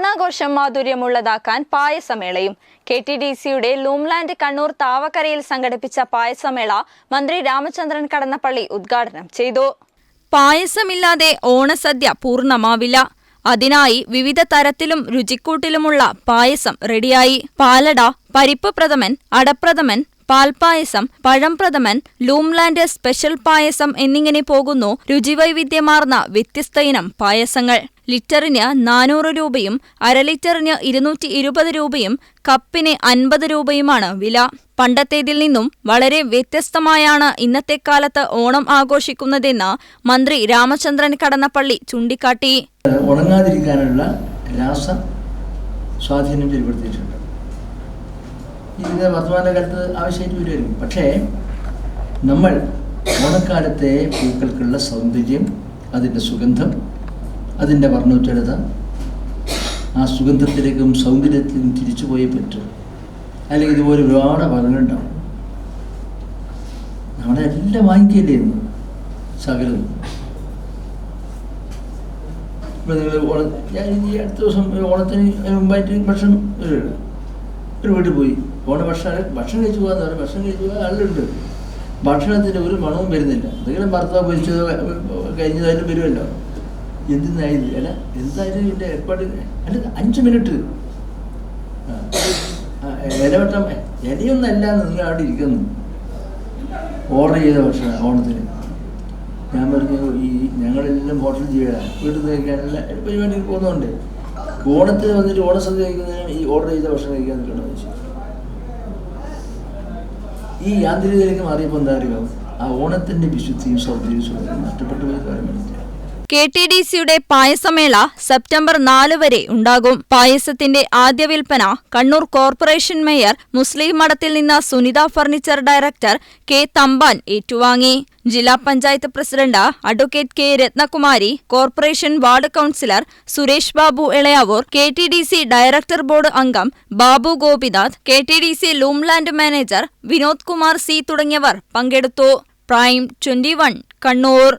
ഓണാഘോഷം മാധുര്യമുള്ളതാക്കാൻ പായസമേളയും. കെ ടി ഡി സിയുടെ ലൂംലാൻഡ് കണ്ണൂർ താവക്കരയിൽ സംഘടിപ്പിച്ച പായസമേള മന്ത്രി രാമചന്ദ്രൻ കടന്നപ്പള്ളി ഉദ്ഘാടനം ചെയ്തു. പായസമില്ലാതെ ഓണസദ്യ പൂർണമാവില്ല. അതിനായി വിവിധ തരത്തിലും രുചിക്കൂട്ടിലുമുള്ള പായസം റെഡിയായി. പാലട പരിപ്പ് പ്രഥമൻ അടപ്രഥമൻ പാൽപ്പായസം പഴംപ്രഥമൻ ലൂംലാൻഡ് സ്പെഷ്യൽ പായസം എന്നിങ്ങനെ പോകുന്നു രുചിവൈവിധ്യമാർന്ന വ്യത്യസ്ത ഇനം പായസങ്ങൾ. ലിറ്ററിന് നാനൂറ് രൂപയും അര ലിറ്ററിന് ഇരുന്നൂറ്റി ഇരുപത് രൂപയും കപ്പിന് അൻപത് രൂപയുമാണ് വില. പണ്ടത്തേതിൽ നിന്നും വളരെ വ്യത്യസ്തമായാണ് ഇന്നത്തെ കാലത്ത് ഓണം ആഘോഷിക്കുന്നതെന്ന് മന്ത്രി രാമചന്ദ്രൻ കടന്നപ്പള്ളി ചൂണ്ടിക്കാട്ടി. ഉണങ്ങാതിരിക്കാനുള്ള രാസ സ്വാധീനം ചെലുപ്പെടുത്തിയിട്ടുണ്ട്. ഇതിന് വർത്തമാനകാലത്ത് ആവശ്യമായിട്ട് വരുമായിരുന്നു പക്ഷേ നമ്മൾ ഓണക്കാലത്തെ പൂക്കൾക്കുള്ള സൗന്ദര്യം അതിന്റെ സുഗന്ധം അതിന്റെ വർണോജ്വലത ആ സുഗന്ധത്തിലേക്കും സൗന്ദര്യത്തിലേക്കും തിരിച്ചു പോയേ പറ്റും. അല്ലെങ്കിൽ ഇതുപോലെ ഒരുപാട് പദങ്ങളുണ്ടാവും നമ്മുടെ എല്ലാം വാങ്ങിക്കില്ലായിരുന്നു സകലതും ഇപ്പം നിങ്ങൾ ഓണ ഞാൻ ഈ അടുത്ത ദിവസം ഓണത്തിന് മുമ്പായിട്ട് ഭക്ഷണം ഒരു വീട്ടിൽ പോയി. ഓണ ഭക്ഷണം ഭക്ഷണം കഴിച്ചു പോകാന്ന് പറഞ്ഞു ഭക്ഷണം കഴിച്ചു പോകാൻ ആളുണ്ട്. ഭക്ഷണത്തിന്റെ ഒരു മണവും വരുന്നില്ല. എന്തെങ്കിലും ഭർത്താവ് പൊരിച്ചതോ കഴിഞ്ഞതായാലും വരുമല്ലോ. എന്തിനായിരുന്നു അല്ല എന്തായാലും ഇതിന്റെ ഏർപ്പാട് അല്ല അഞ്ച് മിനിറ്റ്. ഇലവട്ടം ഇലയൊന്നല്ല നിങ്ങൾ അവിടെ ഇരിക്കുന്നു. ഓർഡർ ചെയ്ത ഭക്ഷണം ഓണത്തിന്. ഞാൻ പറഞ്ഞു ഈ ഞങ്ങളെല്ലാം ഹോട്ടൽ ചെയ്യണം വീട്ടിൽ നിന്ന് കഴിക്കാനുള്ള പരിപാടിക്ക് പോകുന്നുണ്ട്. ഓണത്തിന് വന്നിട്ട് ഓണസദ്യ കഴിക്കുന്നതിന് ഈ ഓർഡർ ചെയ്ത ഭക്ഷണം കഴിക്കാൻ നിൽക്കണം വെച്ചു ഈ യാന്ത്രികതയിലേക്ക് മാറിയപ്പോൾ എന്താ അറിയോ? ആ ഓണത്തിന്റെ വിശുദ്ധിയും സൗന്ദര്യവും നഷ്ടപ്പെട്ടു പോയി കാര്യം മനസ്സിലായി കെ ടി ഡി സിയുടെ പായസമേള സെപ്റ്റംബർ നാല് വരെ ഉണ്ടാകും. പായസത്തിന്റെ ആദ്യ വിൽപ്പന കണ്ണൂർ കോർപ്പറേഷൻ മേയർ മുസ്ലിം മഠത്തിൽ നിന്ന് Sunitha furniture director K Thampan ഏറ്റുവാങ്ങി. ജില്ലാ panchayat president advocate K Rathnakumari corporation ward councillor Suresh Babu Elayavoor K T D C director board അംഗം Babu Gopinath K T D C Loomland manager Vinod Kumar C തുടങ്ങിയവർ പങ്കെടുത്തു. Prime twenty Kannur